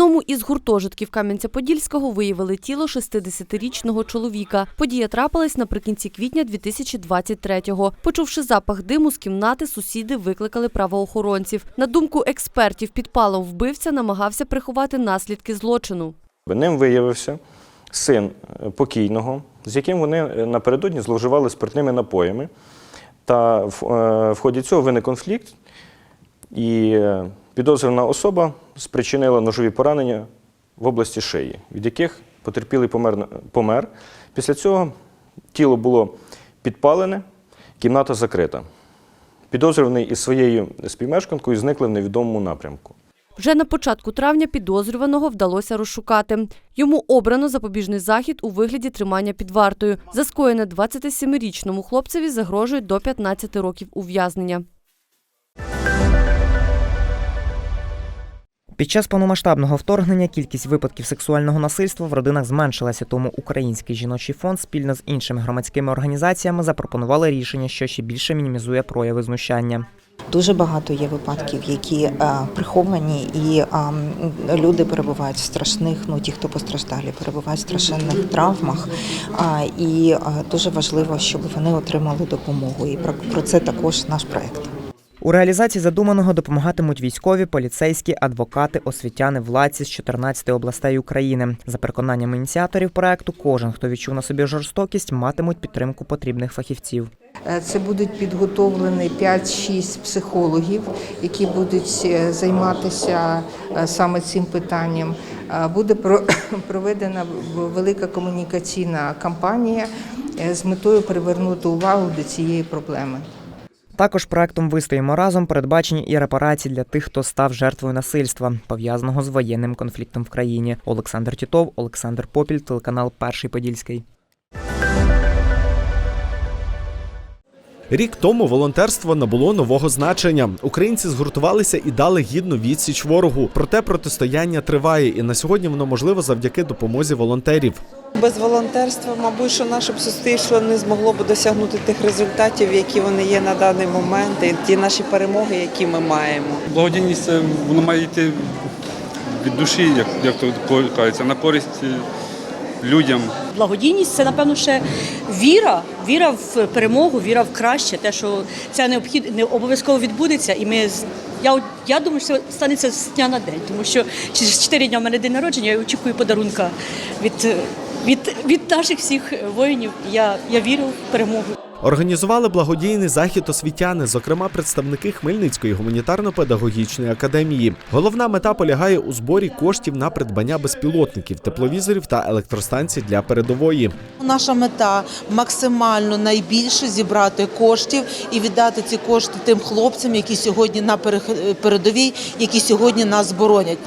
одному із гуртожитків Кам'янця-Подільського виявили тіло 60-річного чоловіка. Подія трапилась наприкінці квітня 2023-го. Почувши запах диму з кімнати, сусіди викликали правоохоронців. На думку експертів, підпалом вбивця намагався приховати наслідки злочину. Ним виявився син е, покійного, з яким вони е, напередодні зловживали спиртними напоями. Та в, е, ході цього виник конфлікт, і підозрювана особа спричинила ножові поранення в області шиї, від яких потерпілий помер, помер. Після цього тіло було підпалене, кімната закрита. Підозрюваний із своєю співмешканкою зникли в невідомому напрямку. Вже на початку травня підозрюваного вдалося розшукати. Йому обрано запобіжний захід у вигляді тримання під вартою. За скоєне 27-річному хлопцеві загрожують до 15 років ув'язнення. Під час повномасштабного вторгнення кількість випадків сексуального насильства в родинах зменшилася, тому Український жіночий фонд спільно з іншими громадськими організаціями запропонували рішення, що ще більше мінімізує прояви знущання. Дуже багато є випадків, які е, приховані, і е, м, люди перебувають в страшних, ну ті, хто постраждалі, перебувають в страшенних травмах. А, і е, дуже важливо, щоб вони отримали допомогу. І про, про це також наш проект. У реалізації задуманого допомагатимуть військові, поліцейські, адвокати, освітяни, владці з 14 областей України. За переконанням ініціаторів проекту, кожен, хто відчув на собі жорстокість, матимуть підтримку потрібних фахівців. Е, Це будуть підготовлені 5-6 психологів, які будуть е, займатися е, саме цим питанням. Буде про- проведена велика комунікаційна кампанія з метою привернути увагу до цієї проблеми. Також проектом Вистоїмо разом передбачені і репарації для тих, хто став жертвою насильства, пов'язаного з воєнним конфліктом в країні. Олександр Тітов, Олександр Попіль, телеканал Перший Подільський. Рік тому волонтерство набуло нового значення. Українці згуртувалися і дали гідну відсіч ворогу. Проте протистояння триває, і на сьогодні воно можливо завдяки допомозі волонтерів. Без волонтерства, мабуть, що наше б суспільство не змогло б досягнути тих результатів, які вони є на даний момент, і ті наші перемоги, які ми маємо. Благодійність це воно має йти від душі, як, як то кажеться, на користь е, людям. Благодійність це, напевно, ще віра, віра в перемогу, віра в краще, те, що це необхід, не обов'язково відбудеться. І ми я, я думаю, що станеться з дня на день, тому що через 4 дні в мене день народження, я очікую подарунка від, від, від наших всіх воїнів. Я, я вірю в перемогу. Організували благодійний захід освітяни, зокрема представники Хмельницької гуманітарно-педагогічної академії. Головна мета полягає у зборі коштів на придбання безпілотників, тепловізорів та електростанцій для передової. Наша мета максимально найбільше зібрати коштів і віддати ці кошти тим хлопцям, які сьогодні на передовій, які сьогодні нас боронять.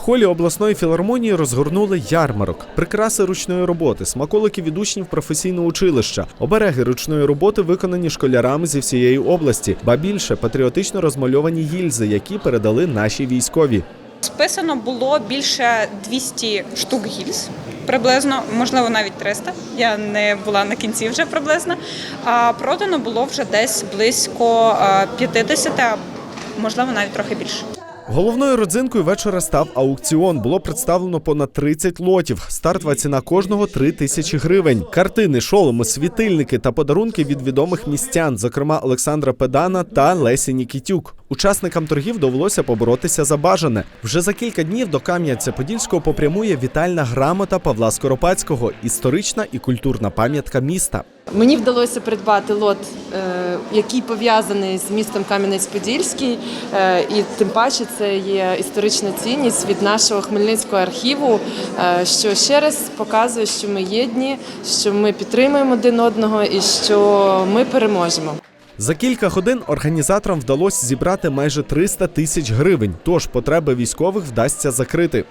Холі обласної філармонії розгорнули ярмарок, прикраси ручної роботи, смаколики від учнів професійного училища, обереги ручної роботи виконані школярами зі всієї області, ба більше патріотично розмальовані гільзи, які передали наші військові. Списано було більше 200 штук гільз, приблизно, можливо, навіть 300. Я не була на кінці вже приблизно. А продано було вже десь близько е, 50, можливо, навіть трохи більше. Головною родзинкою вечора став аукціон. Було представлено понад 30 лотів. Стартова ціна кожного 3 тисячі гривень. Картини, шоломи, світильники та подарунки від відомих містян, зокрема Олександра Педана та Лесі Нікітюк. Учасникам торгів довелося поборотися за бажане. Вже за кілька днів до Кам'янця-Подільського попрямує вітальна грамота Павла Скоропадського, історична і культурна пам'ятка міста. Мені вдалося придбати лот, е, який пов'язаний з містом Кам'янець-Подільський, е, і тим паче це є історична цінність від нашого Хмельницького архіву, е, що ще раз показує, що ми єдні, що ми підтримуємо один одного і що ми переможемо. За кілька годин організаторам вдалося зібрати майже 300 тисяч гривень, тож потреби військових вдасться закрити.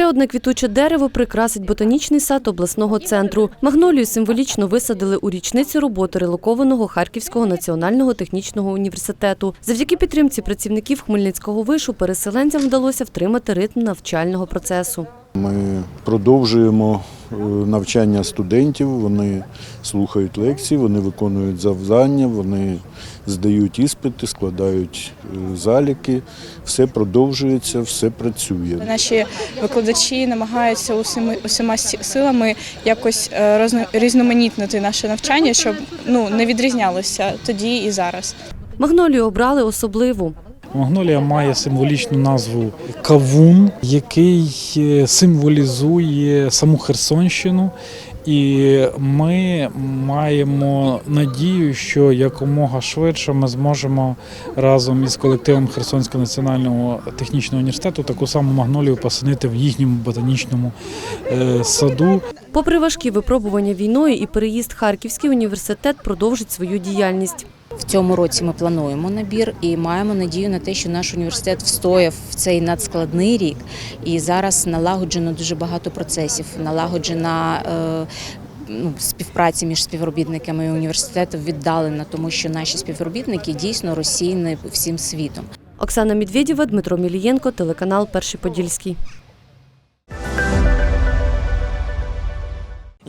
Ще одне квітуче дерево прикрасить ботанічний сад обласного центру. Магнолію символічно висадили у річницю роботи релокованого Харківського національного технічного університету. Завдяки підтримці працівників Хмельницького вишу переселенцям вдалося втримати ритм навчального процесу. Ми продовжуємо е, навчання студентів, вони слухають лекції, вони виконують завдання, вони здають іспити, складають е, заліки. Все продовжується, все працює. Наші викладачі намагаються усіма, усіма силами якось е, розно- різноманітнити наше навчання, щоб ну не відрізнялося тоді і зараз. Магнолію обрали особливу. Магнолія має символічну назву Кавун, який е, символізує саму Херсонщину. І ми маємо надію, що якомога швидше ми зможемо разом із колективом Херсонського національного технічного університету таку саму магнолію посадити в їхньому ботанічному е, саду. Попри важкі випробування війною і переїзд, Харківський університет продовжить свою діяльність. В цьому році ми плануємо набір і маємо надію на те, що наш університет встояв в цей надскладний рік. І зараз налагоджено дуже багато процесів, налагоджена. Е, Ну, співпраці між співробітниками університету віддалена, тому що наші співробітники дійсно розсіяні всім світом. Оксана Медведєва, Дмитро Мілієнко, телеканал Перший Подільський.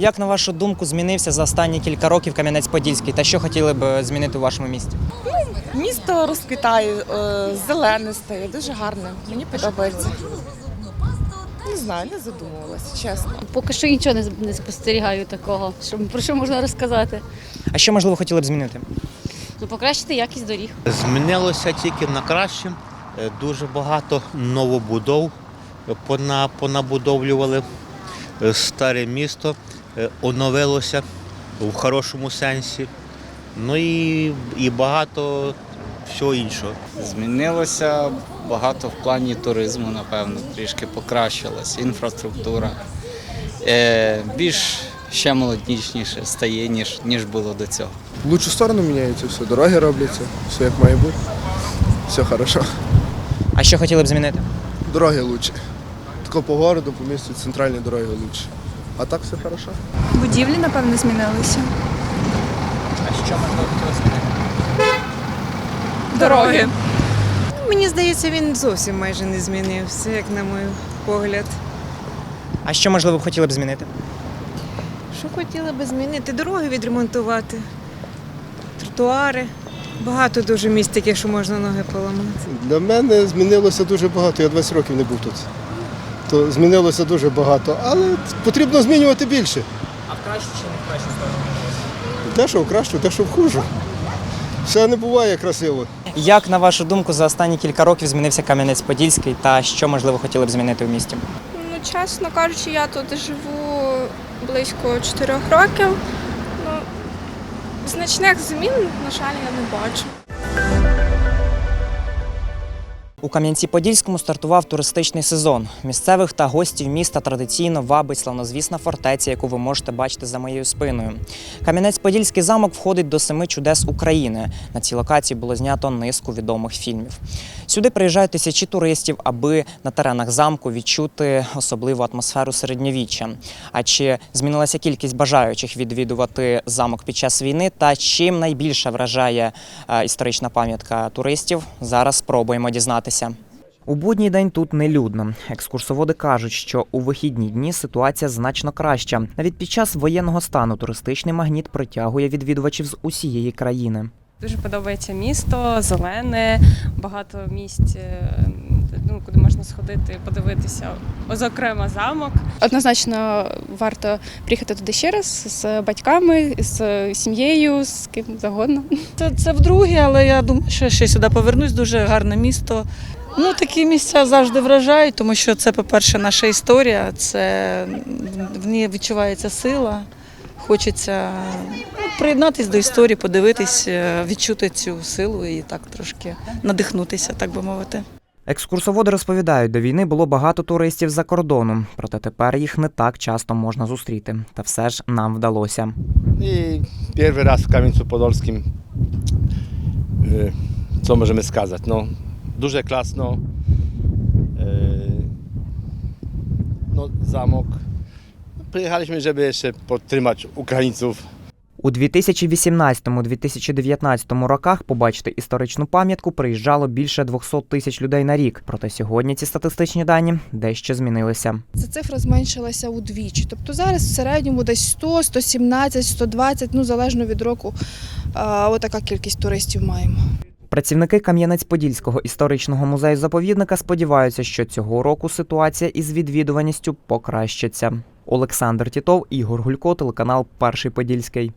Як на вашу думку змінився за останні кілька років Кам'янець-Подільський та що хотіли б змінити у вашому місті? Місто розквітає, е, зелене стає, дуже гарне. Мені подобається. Не знаю, не задумувалася, чесно. Поки що нічого не, спостерігаю такого, що, про що можна розказати. А що можливо хотіли б змінити? Ну, покращити якість доріг. Змінилося тільки на краще. Е, Дуже багато новобудов пона- понабудовлювали. Е, Старе місто е, оновилося в хорошому сенсі. Ну і, і багато всього іншого. Змінилося багато в плані туризму, напевно, трішки покращилася інфраструктура. Е, більш ще молодічніше стає, ніж, ніж було до цього. В лучшу сторону міняється все, дороги робляться, все як має бути. Все хорошо. А що хотіли б змінити? Дороги лучше. Тако по городу, по місту центральні дороги лучше. А так все хорошо. Будівлі, напевно, змінилися. А що можливо хотіли змінити? Дороги. Мені здається, він зовсім майже не змінився, як на мій погляд. А що можливо хотіли б змінити? Що хотіли би змінити? Дороги відремонтувати, тротуари. Багато дуже місць таких, що можна ноги поламати. Для мене змінилося дуже багато. Я 20 років не був тут. То змінилося дуже багато, але потрібно змінювати більше. А в краще чи не в краще сторону? Дещо в кращу, дещо в хужу. Все не буває красиво. Як на вашу думку за останні кілька років змінився Кам'янець-Подільський та що можливо хотіли б змінити в місті? Ну, чесно кажучи, я тут живу близько 4 років. Ну, значних змін, на жаль, я не бачу. У Кам'янці-Подільському стартував туристичний сезон. Місцевих та гостів міста традиційно вабить славнозвісна фортеця, яку ви можете бачити за моєю спиною. Кам'янець-Подільський замок входить до семи чудес України. На цій локації було знято низку відомих фільмів. Сюди приїжджають тисячі туристів, аби на теренах замку відчути особливу атмосферу середньовіччя. А чи змінилася кількість бажаючих відвідувати замок під час війни? Та чим найбільше вражає е, історична пам'ятка туристів? Зараз спробуємо дізнатися. У будній день тут нелюдно. Екскурсоводи кажуть, що у вихідні дні ситуація значно краща. Навіть під час воєнного стану туристичний магніт притягує відвідувачів з усієї країни. Дуже подобається місто, зелене, багато місць, е, ну, куди можна сходити, подивитися. Зокрема, замок. Однозначно варто приїхати туди ще раз з батьками, з сім'єю, з ким завгодно. Це, це вдруге, але я думаю, що я ще сюди повернусь. Дуже гарне місто. Ну, такі місця завжди вражають, тому що це, по-перше, наша історія, це в ній відчувається сила. Хочеться ну, приєднатися до історії, подивитись, е, відчути цю силу і так трошки надихнутися, так би мовити. Екскурсоводи розповідають, до війни було багато туристів за кордону, проте тепер їх не так часто можна зустріти. Та все ж нам вдалося. Raz w Kamieńcu Podolskim, y, co możemy skazać? No, duże klasno, y, no, zamok. Przyjechaliśmy, żeby jeszcze podtrzymać Ukraińców. У 2018-2019 роках побачити історичну пам'ятку приїжджало більше 200 тисяч людей на рік. Проте сьогодні ці статистичні дані дещо змінилися. Ця цифра зменшилася удвічі. Тобто зараз в середньому десь 100, 117, 120, ну залежно від року. Отака кількість туристів маємо. Працівники Кам'янець-Подільського історичного музею заповідника сподіваються, що цього року ситуація із відвідуваністю покращиться. Олександр Тітов, Ігор Гулько, телеканал Перший Подільський.